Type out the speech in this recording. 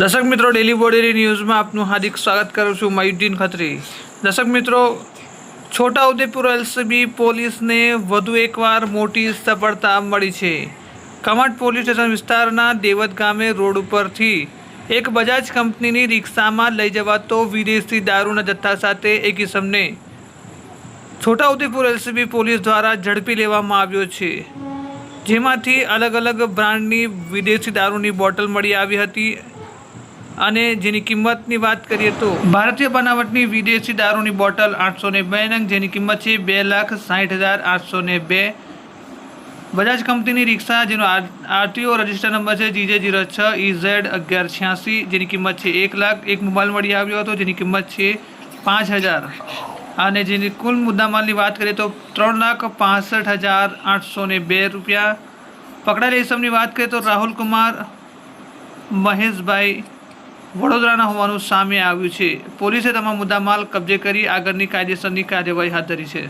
દર્શક મિત્રો ડેલી બોડેરી ન્યૂઝમાં આપનું હાર્દિક સ્વાગત કરું છું મયુદ્દીન ખત્રી દર્શક મિત્રો, છોટાઉદેપુર એલસીબી પોલીસને વધુ એકવાર મોટી સફળતા મળી છે. કમાટ પોલીસ સ્ટેશન વિસ્તારના દેવત ગામે રોડ ઉપરથી એક બજાજ કંપનીની રિક્ષામાં લઈ જવાતો વિદેશી દારૂના જથ્થા સાથે એક ઇસમને છોટાઉદેપુર એલસીબી પોલીસ દ્વારા ઝડપી લેવામાં આવ્યો છે. જેમાંથી અલગ અલગ બ્રાન્ડની વિદેશી દારૂની બોટલ મળી આવી હતી. અને જેની કિંમતની વાત કરીએ તો ભારતીય બનાવટની વિદેશી દારૂની બોટલ આઠસો ને બે નંગ, જેની કિંમત છે બે લાખ સાઠ હજાર આઠસો ને બે. બજાજ કંપનીની રિક્ષા, જેનો આરટીઓ રજિસ્ટર નંબર છે જીજે જીરો છ ઇઝેડ અગિયાર છ્યાસી, જેની કિંમત છે એક લાખ. એક મોબાઈલ મળી આવ્યો હતો, જેની કિંમત છે પાંચ હજાર. અને જેની કુલ મુદ્દામાલની વાત કરીએ તો ત્રણ લાખ પાસઠ હજાર આઠસો ને બે રૂપિયા. પકડાયેલા ઇસમની વાત કરીએ તો રાહુલ કુમાર, મહેશભાઈ વડોદરાના હોવાનું સામે આવ્યું છે. પોલીસે તમામ મુદ્દામાલ કબજે કરી આગળની કાયદેસરની કાર્યવાહી હાથ ધરી છે.